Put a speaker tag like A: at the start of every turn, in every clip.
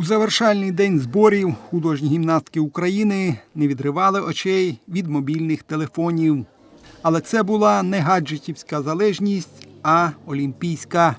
A: У завершальний день зборів художні гімнастки України не відривали очей від мобільних телефонів. Але це була не гаджетівська залежність, а олімпійська.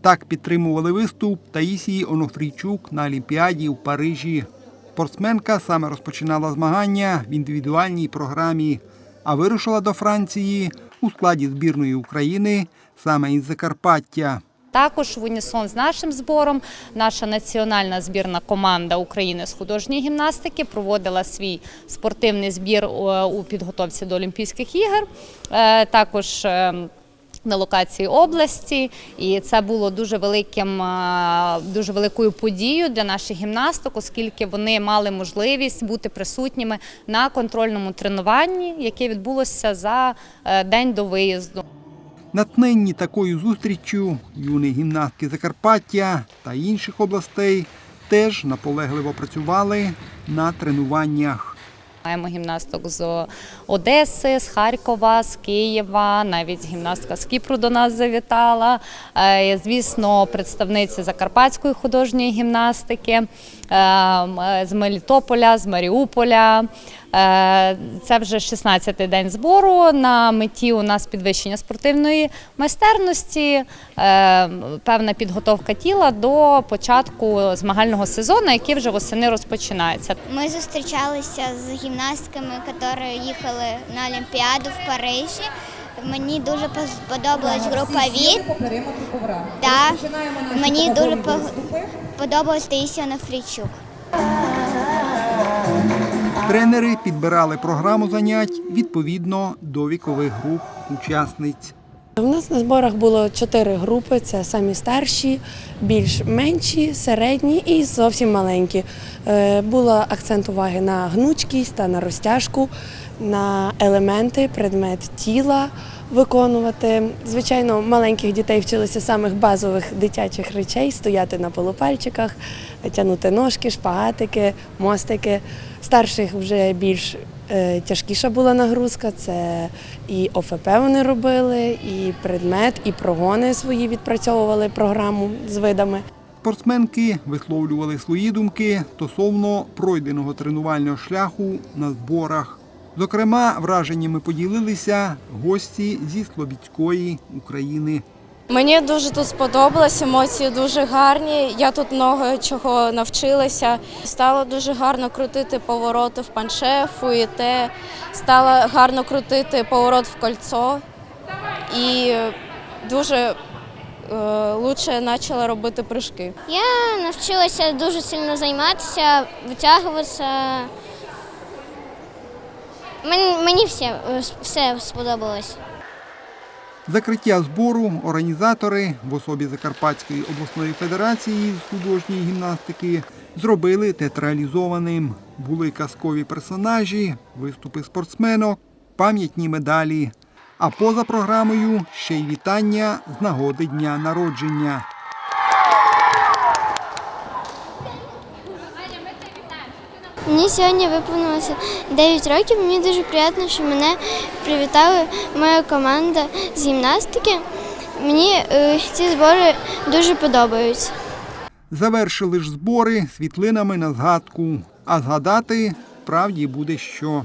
A: Так підтримували виступ Таїсії Онофрійчук на Олімпіаді в Парижі. Спортсменка саме розпочинала змагання в індивідуальній програмі, а вирушила до Франції у складі збірної України саме із Закарпаття.
B: Також в унісон з нашим збором наша національна збірна команда України з художньої гімнастики проводила свій спортивний збір е, у підготовці до Олімпійських ігор. Е, Також е, на локації області, і це було дуже великим, дуже великою подією для наших гімнасток, оскільки вони мали можливість бути присутніми на контрольному тренуванні, яке відбулося за день до виїзду.
A: Натхненні такою зустріччю юні гімнастки Закарпаття та інших областей теж наполегливо працювали на тренуваннях.
B: Маємо гімнасток з Одеси, з Харкова, з Києва, навіть гімнастка з Кіпру до нас завітала. Е, Звісно, представниці Закарпатської художньої гімнастики, е, е, з Мелітополя, з Маріуполя. Е, Це вже 16-й день збору. На меті у нас підвищення спортивної майстерності, е, певна підготовка тіла до початку змагального сезону, який вже восени розпочинається.
C: Ми зустрічалися з гімнастками, які їхали на Олімпіаду в Парижі. Мені дуже сподобалась група ВІТ. Да. Мені дуже подобалась Таїсія Нафрійчук.
A: Тренери підбирали програму занять відповідно до вікових груп учасниць.
D: У нас на зборах було чотири групи: це самі старші, більш менші, середні і зовсім маленькі. Е, Було акцент уваги на гнучкість та на розтяжку, на елементи, предмет тіла виконувати. Звичайно, маленьких дітей вчилися самих базових дитячих речей: стояти на полупальчиках, тягнути ножки, шпагатики, мостики. Старших вже більш е, тяжкіша була нагрузка. Це і ОФП вони робили, і предмет, і прогони свої відпрацьовували програму з видами.
A: Спортсменки висловлювали свої думки стосовно пройденого тренувального шляху на зборах. Зокрема, враженнями поділилися гості зі Слобідської України.
E: Мені дуже тут сподобалось, емоції дуже гарні. Я тут много чого навчилася. Стало дуже гарно крутити повороти в панше, фуєте, стало гарно крутити поворот в кольцо і дуже е, лучше почала робити прыжки.
C: Я навчилася дуже сильно займатися, витягуватися. Мені, все, все сподобалось.
A: Закриття збору організатори в особі Закарпатської обласної федерації з художньої гімнастики зробили театралізованим. Були казкові персонажі, виступи спортсменок, пам'ятні медалі. А поза програмою ще й вітання з нагоди дня народження.
C: Мені сьогодні виповнилося 9 років. Мені дуже приємно, що мене привітала моя команда з гімнастики. Мені е, ці збори дуже подобаються.
A: Завершили ж збори світлинами на згадку. А згадати справді буде що.